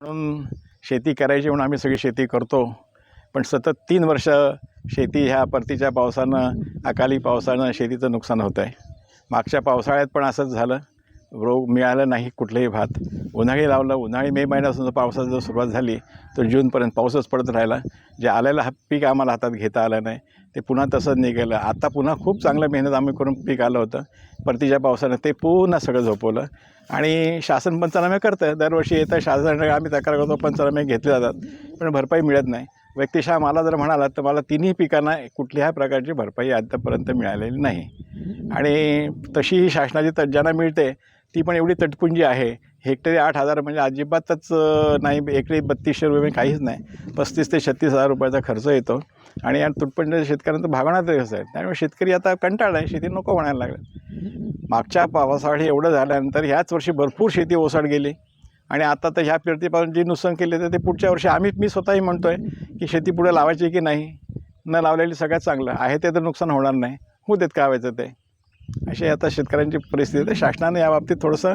म्हणून शेती करायची म्हणून आम्ही सगळी शेती करतो. पण सतत तीन वर्ष शेती ह्या परतीच्या पावसानं अकाली पावसानं शेतीचं नुकसान होतं आहे मागच्या पावसाळ्यात पण असंच झालं. रोग मिळालं नाही कुठलंही भात. उन्हाळी लावलं उन्हाळी मे महिन्यापासून जर जर सुरुवात झाली तर जूनपर्यंत पाऊसच पडत राहिला. जे आलेलं हा पीक आम्हाला हातात घेता आलं नाही. ते पुन्हा तसंच निघालं. आता पुन्हा खूप चांगलं मेहनत आम्ही करून पीक आलं होतं. परतीच्या पावसानं ते पुन्हा सगळं झोपवलं. आणि शासन पंचनामे करतं. दरवर्षी येतं शासन आम्ही तक्रार करतो पंचनामे घेतले जातात. पण भरपाई मिळत नाही. व्यक्तिशः मला जर म्हणाला तर मला तिन्ही पिकांना कुठल्याही प्रकारची भरपाई आतापर्यंत मिळालेली नाही. आणि तशीही शासनाची तज्ज्ञांना मिळते. ती पण एवढी तटपुंजी आहे. हेक्टरी आठ हजार म्हणजे अजिबातच नाही एकरी बत्तीसशे रुपये म्हणजे काहीच नाही. पस्तीस ते छत्तीस हजार रुपयाचा खर्च येतो. आणि या तुटपुंज शेतकऱ्यांचं भागवणार कसं आहे? त्यामुळे शेतकरी आता कंटाळला आहे शेती नको म्हणायला लागला. मागच्या पावसाळी एवढं झाल्यानंतर ह्याच वर्षी भरपूर शेती ओसाड गेली. आणि आता तर ह्या पेरतीपासून जे नुकसान केले तर ते पुढच्या वर्षी आम्ही मी स्वतःही म्हणतो आहे की शेती पुढे लावायची की नाही? न लावलेली सगळ्यात चांगलं. आहे ते तर नुकसान होणार नाही. होऊ देत का व्हायचं ते? अशी आता शेतकऱ्यांची परिस्थिती आहे. शासनाने याबाबतीत थोडंसं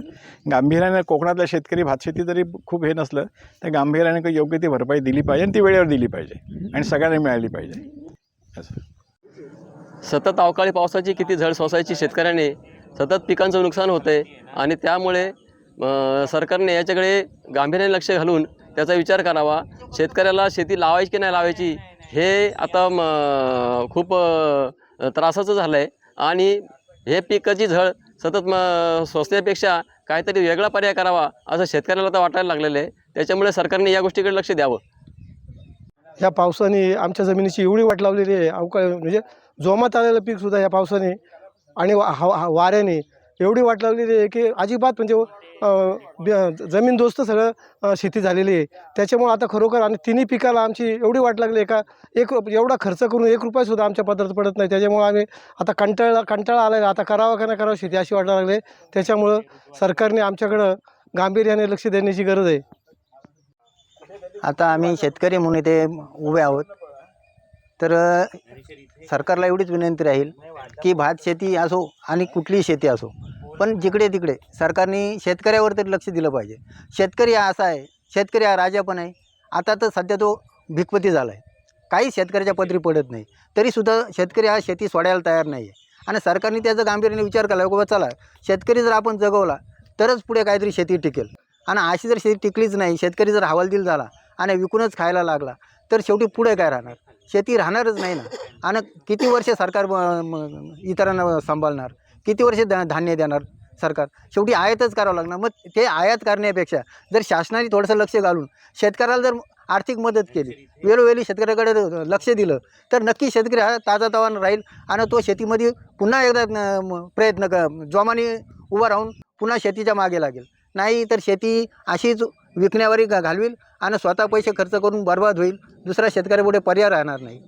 गांभीर्याने कोकणातल्या शेतकरी भातशेती जरी खूप हे नसलं तर गांभीर्याने काही योग्य ती भरपाई दिली पाहिजे आणि ती वेळेवर दिली पाहिजे आणि सगळ्यांना मिळाली पाहिजे. असं. सतत अवकाळी पावसाची किती झळ सोसायची शेतकऱ्याने सतत पिकांचं नुकसान होतं आहे आणि त्यामुळे सरकारने याच्याकडे गांभीर्याने लक्ष घालून त्याचा विचार करावा. शेतकऱ्याला शेती लावायची की नाही लावायची हे आता खूप त्रासाचं झालं आहे आणि हे पिकाची झळ सतत म सोसण्यापेक्षा काहीतरी वेगळा पर्याय करावा असं शेतकऱ्याला तर वाटायला लागलेलं आहे. त्याच्यामुळे सरकारने या गोष्टीकडे लक्ष द्यावं. ह्या पावसाने आमच्या जमिनीची एवढी वाट लावलेली आहे अवकाळी म्हणजे जोमात आलेलं पीकसुद्धा ह्या पावसाने आणि वा- हा- वाऱ्याने एवढी वाट लावलेली आहे की अजिबात म्हणजे ब- जमीन दोस्त सगळं शेती झालेली आहे. त्याच्यामुळं आता खरोखर आणि तिन्ही पिकाला आमची एवढी वाट लागली एका एक रुप- एवढा खर्च करून एक रुपयासुद्धा आमच्या पदरात पडत नाही. त्याच्यामुळं आम्ही आता कंटाळा कंटाळा आला आता करावं का नाही करावं शेती अशी वाटायला लागली आहे. त्याच्यामुळं सरकारने आमच्याकडं गांभीर्याने लक्ष देण्याची गरज आहे. आता आम्ही शेतकरी म्हणून इथे उभे आहोत. तर सरकारला एवढीच विनंती राहील की भात शेती असो आणि कुठलीही शेती असो पण जिकडे तिकडे सरकारने शेतकऱ्यावर तरी लक्ष दिलं पाहिजे. शेतकरी हा असा आहे शेतकरी हा राजा पण आहे. आता तर सध्या तो भिकपती झाला आहे काही शेतकऱ्याच्या पदरी पडत नाही. तरीसुद्धा शेतकरी हा शेती सोडायला तयार नाही आहे आणि सरकारने त्याचा गांभीर्याने विचार केला की बाबा चला शेतकरी जर आपण जगवला तरच पुढे काहीतरी शेती टिकेल. आणि अशी जर शेती टिकलीच नाही शेतकरी जर हवालदिल झाला आणि विकूनच खायला लागला तर शेवटी पुढे काय राहणार? शेती राहणारच नाही ना. आणि किती वर्ष सरकार इतरांना सांभाळणार? किती वर्ष द धान्य देणार सरकार? शेवटी आयातच करावं लागणार. मग ते आयात करण्यापेक्षा जर शासनाने थोडंसं लक्ष घालून शेतकऱ्याला जर आर्थिक मदत केली वेळोवेळी शेतकऱ्याकडे लक्ष दिलं तर नक्की शेतकरी हा ताजातवान राहील आणि तो शेतीमध्ये पुन्हा एकदा प्रयत्न क जोमाने उभा राहून पुन्हा शेतीच्या मागे लागेल. नाही तर शेती अशीच विकण्यावरही घा घालवील आणि स्वतः पैसे खर्च करून बर्बाद होईल. दुसरा शेतकऱ्यापुढे पर्याय राहणार नाही.